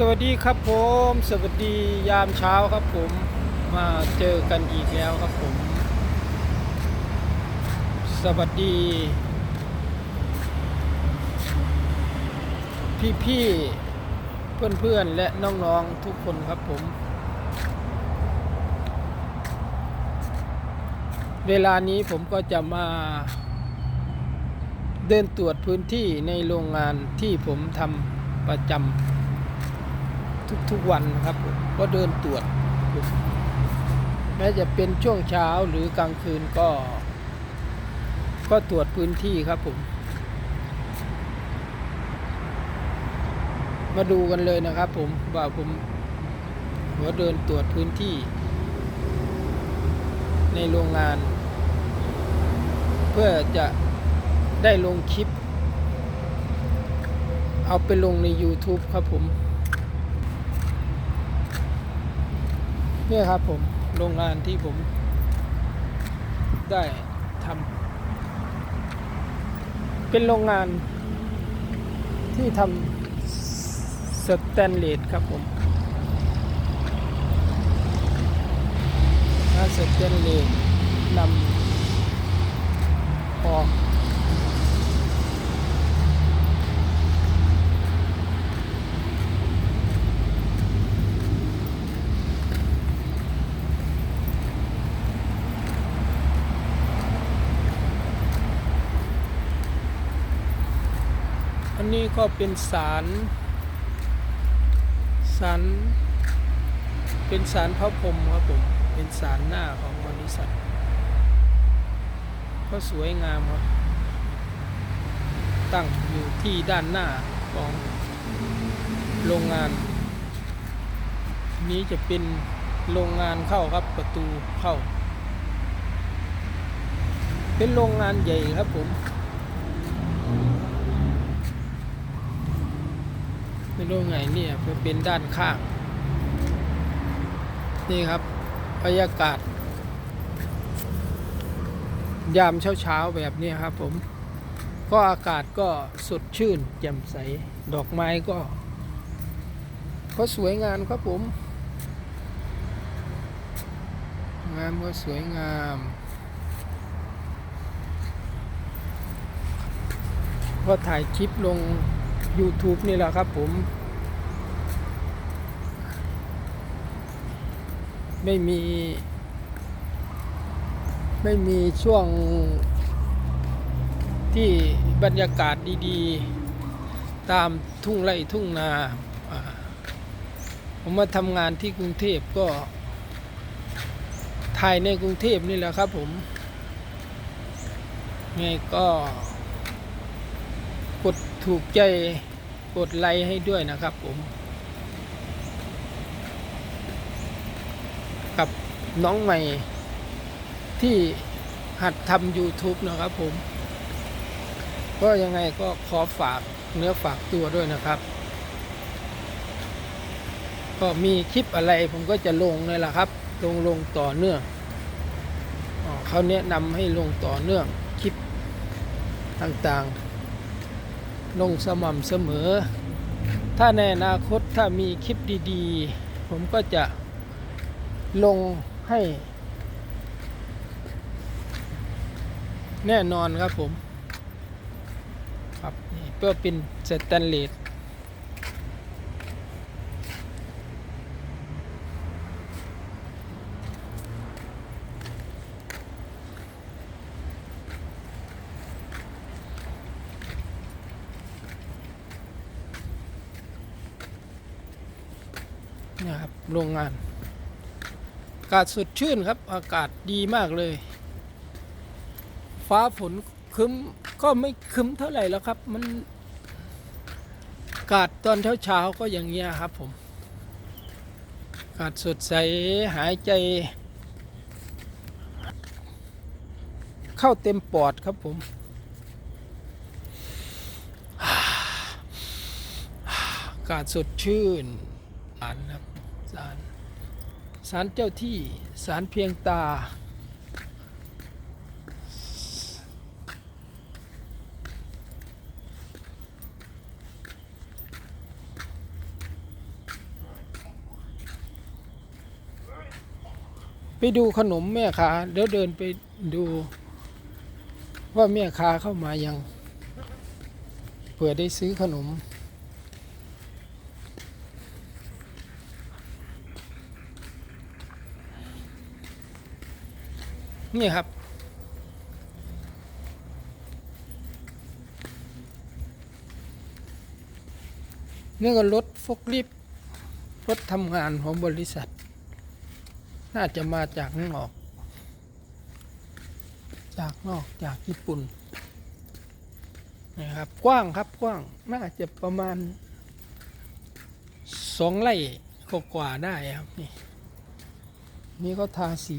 สวัสดีครับผม สวัสดียามเช้าครับผมมาเจอกันอีกแล้วครับผม สวัสดี พี่ๆเพื่อนๆและน้องๆทุกคนครับผม เวลานี้ผมก็จะมา เดินตรวจพื้นที่ในโรงงานที่ผมทำประจำ ทุกๆวันนะครับผมก็เดินตรวจ แม้จะเป็นช่วงเช้าหรือกลางคืนก็ ก็ตรวจพื้นที่ครับผม มาดูกันเลยนะครับผมว่าผมหัวเดินตรวจพื้นที่ ในโรงงาน เพื่อจะได้ลงคลิปเอาไปลงใน YouTube ครับผม เนี่ยครับผมโรงงานที่ผมได้ทำเป็นโรงงานที่ทำสแตนเลสครับผมถ้าสแตนเลสนำออก อั นี้ก็เป็นสารสารเป็นสารพระพรหมครับผม เป็นสารหน้าของบริษัท ก็สวยงามครับ ตั้งอยู่ที่ด้านหน้าของโรงงาน นี้จะเป็นโรงงานเข้าครับประตูเข้า เป็นโรงงานใหญ่ครับผม ไม่รู้ไงเนี่ยเป็นด้านข้าง นี่ครับบรรยากาศ ยามเช้าๆแบบนี้ครับผม ก็อากาศก็สดชื่นแจ่มใส ดอกไม้ก็ ก็สวยงามครับผม งามก็สวยงามก็ถ่ายคลิปลง YouTube นี่แหละครับผม ไม่มี ไม่มีช่วงที่บรรยากาศดีๆ ตามทุ่งไร่ทุ่งนา ผมมาทำงานที่กรุงเทพก็ถ่ายในกรุงเทพนี่แหละครับผม ไงก็กดถูกใจ กดไลค์ให้ด้วยนะครับผมกับน้องใหม่ที่หัดทำ YouTube นะครับผม ก็ยังไงก็ขอฝากเนื้อฝากตัวด้วยนะครับ ก็มีคลิปอะไรผมก็จะลงเลยล่ะครับ ลงลงต่อเนื่องอเขาแนะนำให้ลงต่อเนื่องคลิปต่างๆ ลงสม่ำเสมอ ถ้าในอนาคตถ้ามีคลิปดีๆ ผมก็จะลงให้ แน่นอนครับผม ครับนี่เพื่อเป็นสแตนเลส โรงงาน อากาศสดชื่นครับ อากาศดีมากเลย ฟ้าฝนคึมก็ไม่คึมเท่าไหร่แล้วครับ มันอากาศตอนเช้าๆก็อย่างเงี้ยครับผม อากาศสดใสหายใจ เข้าเต็มปอดครับผมอากาศสดชื่นสารครับ ศาลศาลเจ้าที่ศาลเพียงตาไปดูขนมแม่ค้าเดี๋ยวเดินไปดูว่าแม่ค้าเข้ามายังเผื่อได้ซื้อขนม นี่ครับ นี่ก็รถฟกลิฟรถทำงานของบริษัท น่าจะมาจากนอก จากนอกจากญี่ปุ่นนะครับ กว้างครับกว้าง น่าจะประมาณสองไร่กว่าได้ครับ นี่ นี่ก็ทาสี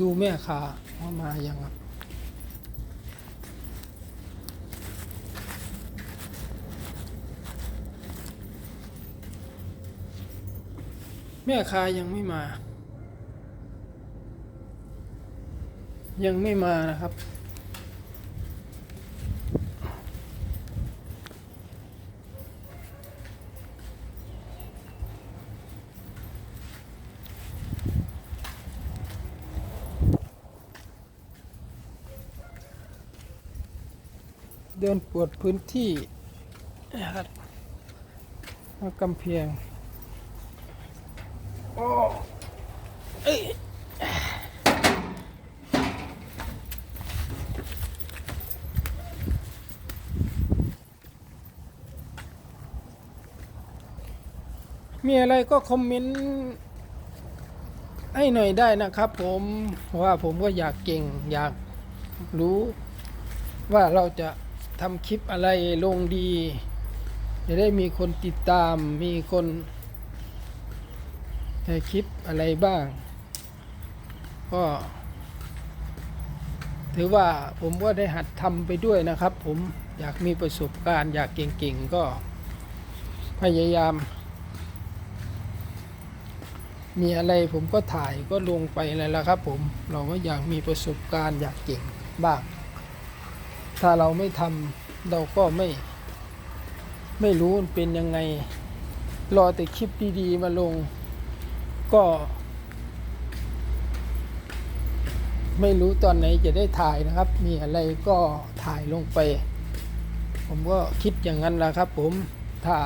ดูแม่ค้าว่ามายังครับแม่ค้ายังไม่มา ยังไม่มานะครับ เดินปวดพื้นที่นะครับกำเพียงโอ้เอ้ยมีอะไรก็คอมเมนต์ให้หน่อยได้นะครับผมเพราะว่าผมก็อยากเก่งอยากรู้ว่าเราจะ ทำคลิปอะไรลงดี จะได้มีคนติดตามมีคนในคลิปอะไรบ้าง ก็ ถือว่าผมก็ได้หัดทำไปด้วยนะครับ ผมอยากมีประสบการณ์อยากเก่งๆ ก็พยายาม มีอะไรผมก็ถ่ายก็ลงไปเลยละครับ ผมเราก็อยากมีประสบการณ์อยากเก่งบ้าง ถ้าเราไม่ทำเราก็ไม่ ไม่รู้มันเป็นยังไง รอแต่คลิปดีๆ มาลง ก็ ไม่รู้ตอนไหนจะได้ถ่ายนะครับ มีอะไรก็ถ่ายลงไป ผมก็คิดอย่างนั้นแหละครับผมถ้า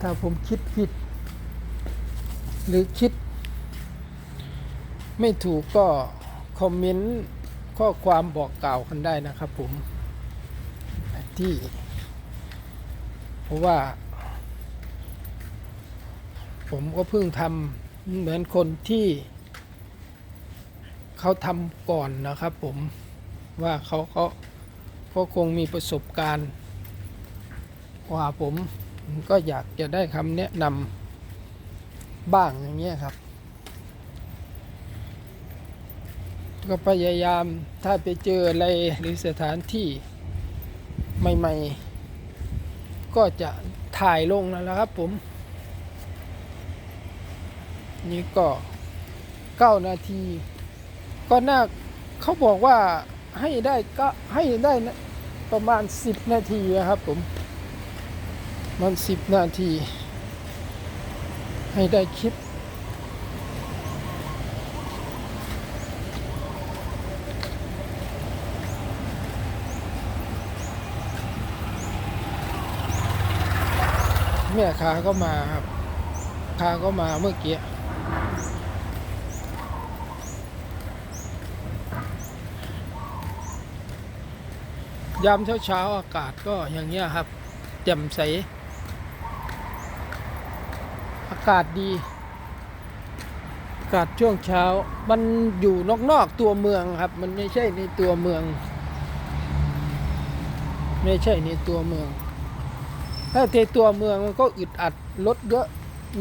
ถ้าผมคิดผิด หรือคิด ไม่ถูกก็คอมเมนต์ ข้อความบอกกล่าวกันได้นะครับผมที่ เพราะว่า ผมก็เพิ่งทำเหมือนคนที่เขาทำก่อนนะครับผมว่าเขาเขาเขาคงมีประสบการณ์กว่าผมผมก็อยากจะได้คำแนะนำบ้างอย่างเงี้ยครับ ก็พยายามถ้าไปเจออะไรหรือสถานที่ใหม่ ๆ ก็จะถ่ายลงนั่นแหละครับผม นี่ก็เก้านาที ก็น่าเขาบอกว่าให้ได้ก็ให้ได้นะประมาณสิบนาทีนะครับผม มันสิบนาที ให้ได้คลิป แม่ค้าก็มาครับค้าก็มาเมื่อกี้ยามเช้าๆอากาศก็อย่างเงี้ยครับแจ่มใส อากาศดี อากาศช่วงเช้า มันอยู่นอกๆตัวเมืองครับ มันไม่ใช่ในตัวเมือง ไม่ใช่ในตัวเมือง ถ้าในตัวเมืองมันก็อึดอัดรถเยอะ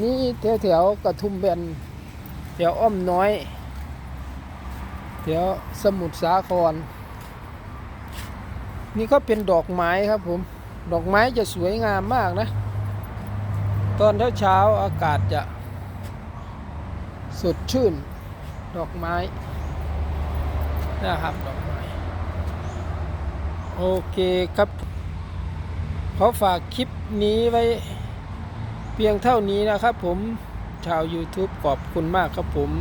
นี่แถวแถวๆกระทุ่มแบนแถวอ้อมน้อยแถวสมุทรสาคร นี่ก็เป็นดอกไม้ครับผม ดอกไม้จะสวยงามมากนะ ตอนเช้าๆอากาศจะ สดชื่น ดอกไม้นะครับดอกไม้ โอเคครับ ขอฝากคลิปนี้ไว้เพียงเท่านี้นะครับผมชาว YouTube ขอบคุณมากครับผม